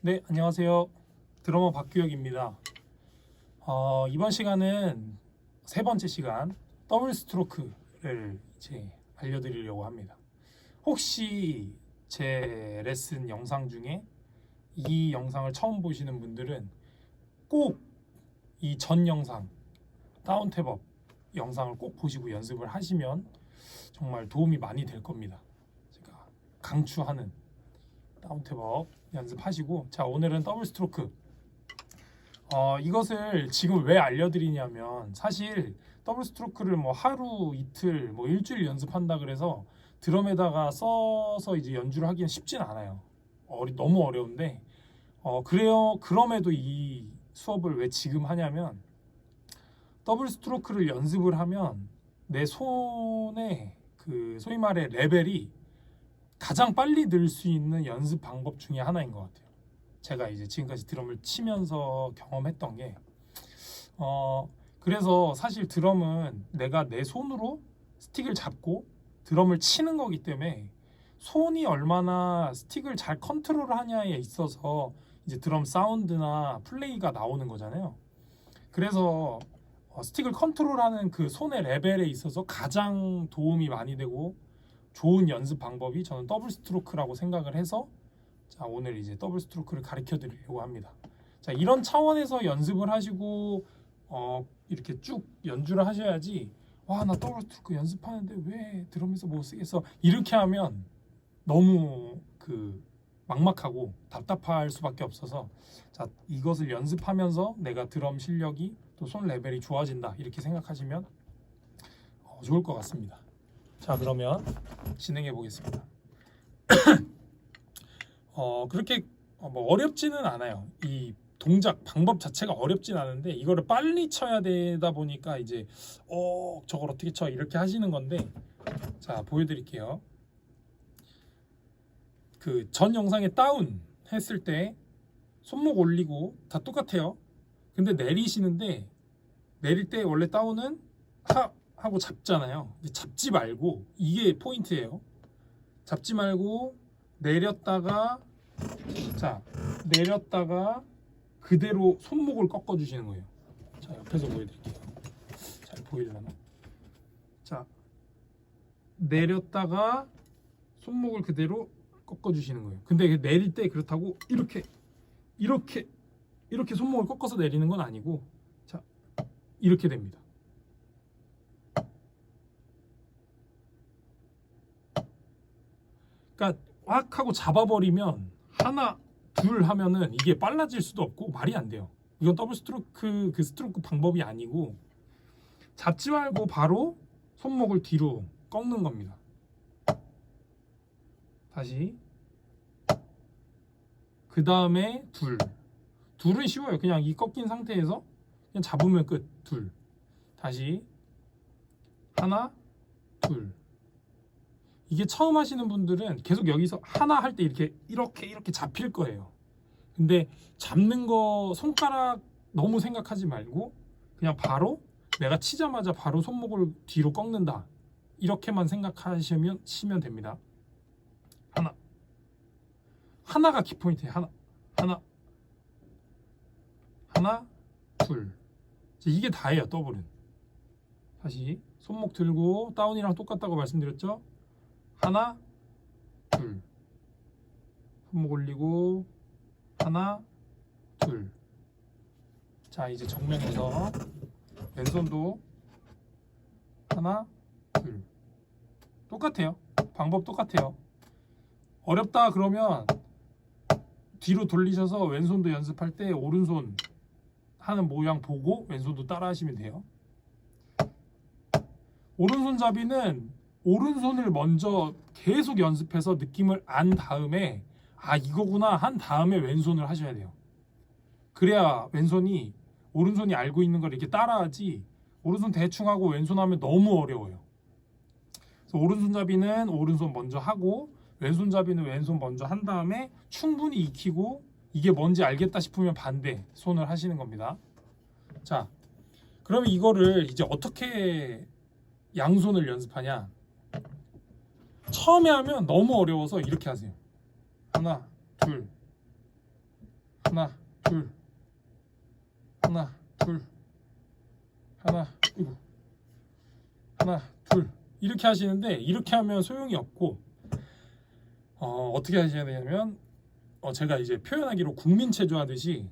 네, 안녕하세요. 드러머 박규혁입니다. 어, 이번 시간은 세 번째 시간 더블 스트로크를 이제 알려드리려고 합니다. 혹시 제 레슨 영상 중에 이 영상을 처음 보시는 분들은 꼭 이 전 영상 다운 탭업 영상을 꼭 보시고 연습을 하시면 정말 도움이 많이 될 겁니다. 제가 강추하는 다운탭업 연습하시고 자 오늘은 더블 스트로크. 어, 이것을 지금 왜 알려드리냐면 사실 더블 스트로크를 뭐 하루 이틀 뭐 일주일 연습한다 그래서 드럼에다가 써서 이제 연주를 하기는 쉽진 않아요. 어리, 너무 어려운데. 어, 그래요 그럼에도 이 수업을 왜 지금 하냐면 더블 스트로크를 연습을 하면 내 손에 그 소위 말해 레벨이 가장 빨리 늘 수 있는 연습 방법 중에 하나인 것 같아요. 제가 이제 지금까지 드럼을 치면서 경험했던 게, 어, 그래서 사실 드럼은 내가 내 손으로 스틱을 잡고 드럼을 치는 거기 때문에 손이 얼마나 스틱을 잘 컨트롤 하냐에 있어서 이제 드럼 사운드나 플레이가 나오는 거잖아요. 그래서 어, 스틱을 컨트롤하는 그 손의 레벨에 있어서 가장 도움이 많이 되고 좋은 연습 방법이 저는 더블 스트로크라고 생각을 해서 자 오늘 이제 더블 스트로크를 가르쳐 드리려고 합니다. 자 이런 차원에서 연습을 하시고 어 이렇게 쭉 연주를 하셔야지 와 나 더블 스트로크 연습하는데 왜 드럼에서 못 쓰겠어 이렇게 하면 너무 그 막막하고 답답할 수밖에 없어서 자 이것을 연습하면서 내가 드럼 실력이 또 손 레벨이 좋아진다 이렇게 생각하시면 어, 좋을 것 같습니다. 자 그러면 진행해 보겠습니다. 어 그렇게 어, 뭐 어렵지는 않아요. 이 동작 방법 자체가 어렵진 않은데 이거를 빨리 쳐야 되다 보니까 이제 어 저걸 어떻게 쳐 이렇게 하시는 건데 자 보여드릴게요. 그 전 영상에 다운 했을 때 손목 올리고 다 똑같아요. 근데 내리시는데 내릴 때 원래 다운은 하 하고 잡잖아요. 잡지 말고 이게 포인트예요. 잡지 말고 내렸다가 자 내렸다가 그대로 손목을 꺾어 주시는 거예요. 자 옆에서 보여드릴게요. 잘 보이려나? 자 내렸다가 손목을 그대로 꺾어 주시는 거예요. 근데 내릴 때 그렇다고 이렇게 이렇게 이렇게 손목을 꺾어서 내리는 건 아니고 자 이렇게 됩니다. 그러니까 확 하고 잡아버리면 하나 둘 하면은 이게 빨라질 수도 없고 말이 안 돼요. 이건 더블 스트로크 그 스트로크 방법이 아니고 잡지 말고 바로 손목을 뒤로 꺾는 겁니다. 다시 그 다음에 둘 둘은 쉬워요. 그냥 이 꺾인 상태에서 그냥 잡으면 끝. 둘 다시 하나 둘 이게 처음 하시는 분들은 계속 여기서 하나 할 때 이렇게 이렇게 이렇게 잡힐 거예요. 근데 잡는 거 손가락 너무 생각하지 말고 그냥 바로 내가 치자마자 바로 손목을 뒤로 꺾는다. 이렇게만 생각하시면 치면 됩니다. 하나. 하나가 키포인트예요. 하나. 하나. 하나. 둘. 이게 다예요. 더블은. 다시 손목 들고 다운이랑 똑같다고 말씀드렸죠? 하나, 둘. 손목 올리고 하나, 둘. 자, 이제 정면에서 왼손도 하나, 둘. 똑같아요. 방법 똑같아요. 어렵다 그러면 뒤로 돌리셔서 왼손도 연습할 때 오른손 하는 모양 보고 왼손도 따라 하시면 돼요. 오른손잡이는 오른손을 먼저 계속 연습해서 느낌을 안 다음에 아 이거구나 한 다음에 왼손을 하셔야 돼요. 그래야 왼손이 오른손이 알고 있는 걸 이렇게 따라하지 오른손 대충 하고 왼손 하면 너무 어려워요. 그래서 오른손잡이는 오른손 먼저 하고 왼손잡이는 왼손 먼저 한 다음에 충분히 익히고 이게 뭔지 알겠다 싶으면 반대 손을 하시는 겁니다. 자, 그러면 이거를 이제 어떻게 양손을 연습하냐? 처음에 하면 너무 어려워서 이렇게 하세요. 하나, 둘, 하나 둘. 하나 둘. 하나 이거. 하나 둘. 이렇게 하시는데 이렇게 하면 소용이 없고 어, 어떻게 하셔야 되냐면 어, 제가 이제 표현하기로 국민체조 하듯이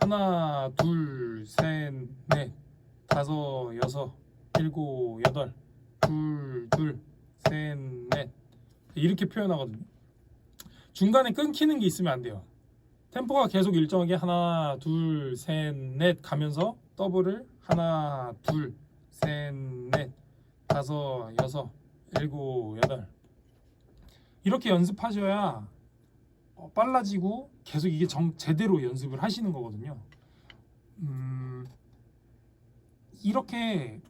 하나 둘 셋 넷 다섯 여섯 일곱 여덟. 둘 둘 셋넷 이렇게 표현하거든요. 중간에 끊기는 게 있으면 안 돼요. 템포가 계속 일정하게 하나 둘 셋 넷 가면서 더블을 하나 둘 셋 넷 다섯 여섯 일곱 여덟 이렇게 연습하셔야 어, 빨라지고 계속 이게 정, 제대로 연습을 하시는 거거든요. 음, 이렇게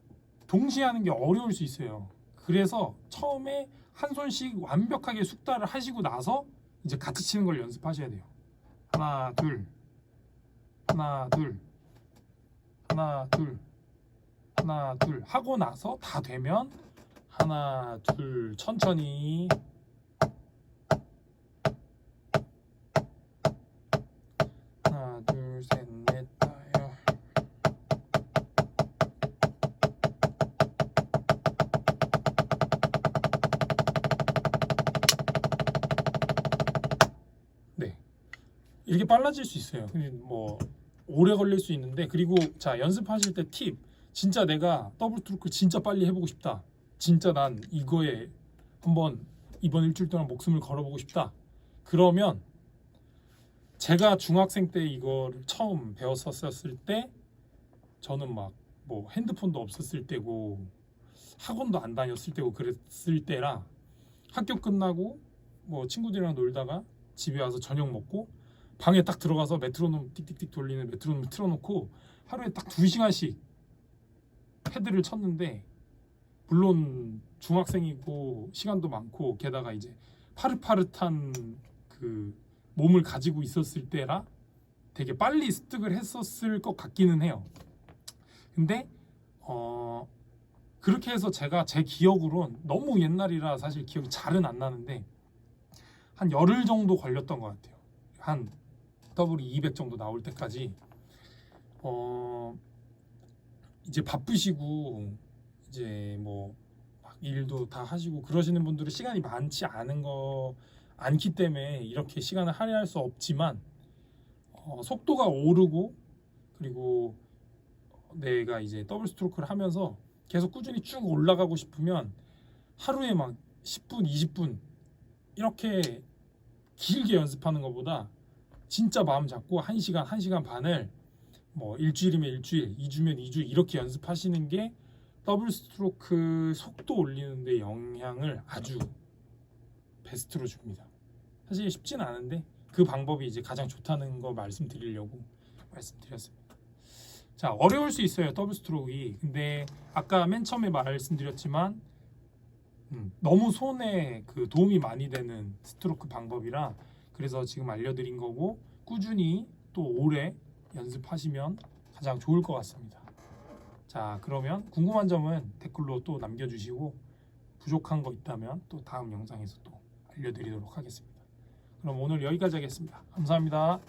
동시에 하는 게 어려울 수 있어요. 그래서 처음에 한 손씩 완벽하게 숙달을 하시고 나서 이제 같이 치는 걸 연습하셔야 돼요. 하나 둘. 하나 둘. 하나 둘. 하나 둘. 하고 나서 다 되면 하나 둘. 천천히 이렇게 빨라질 수 있어요. 뭐 오래 걸릴 수 있는데 그리고 자 연습하실 때 팁 진짜 내가 더블 트루크 진짜 빨리 해보고 싶다. 진짜 난 이거에 한번 이번 일주일 동안 목숨을 걸어보고 싶다. 그러면 제가 중학생 때 이거를 처음 배웠었을 때 저는 막 뭐 핸드폰도 없었을 때고 학원도 안 다녔을 때고 그랬을 때라 학교 끝나고 뭐 친구들이랑 놀다가 집에 와서 저녁 먹고 방에 딱 들어가서 메트로놈 틱틱틱 돌리는 메트로놈 틀어놓고 하루에 딱 두 시간씩 패드를 쳤는데 물론 중학생이고 시간도 많고 게다가 이제 파릇파릇한 그 몸을 가지고 있었을 때라 되게 빨리 습득을 했었을 것 같기는 해요. 근데 어 그렇게 해서 제가 제 기억으론 너무 옛날이라 사실 기억이 잘은 안 나는데 한 열흘 정도 걸렸던 것 같아요. 한 더블이 200 정도 나올 때까지 어 이제 바쁘시고 이제 뭐막 일도 다 하시고 그러시는 분들은 시간이 많지 않은 거 않기 때문에 이렇게 시간을 할애할 수 없지만 어, 속도가 오르고 그리고 내가 이제 더블 스트로크를 하면서 계속 꾸준히 쭉 올라가고 싶으면 하루에 막 10분, 20분 이렇게 길게 연습하는 것보다 진짜 마음 잡고 1시간, 1시간 반을 뭐 일주일이면 일주일, 2주면 2주 이렇게 연습하시는 게 더블 스트로크 속도 올리는데 영향을 아주 베스트로 줍니다. 사실 쉽지는 않은데 그 방법이 이제 가장 좋다는 거 말씀드리려고 말씀드렸습니다. 자 어려울 수 있어요 더블 스트로크이 근데 아까 맨 처음에 말씀드렸지만 음, 너무 손에 그 도움이 많이 되는 스트로크 방법이라 그래서 지금 알려드린 거고 꾸준히 또 오래 연습하시면 가장 좋을 것 같습니다. 자 그러면 궁금한 점은 댓글로 또 남겨주시고 부족한 거 있다면 또 다음 영상에서 또 알려드리도록 하겠습니다. 그럼 오늘 여기까지 하겠습니다. 감사합니다.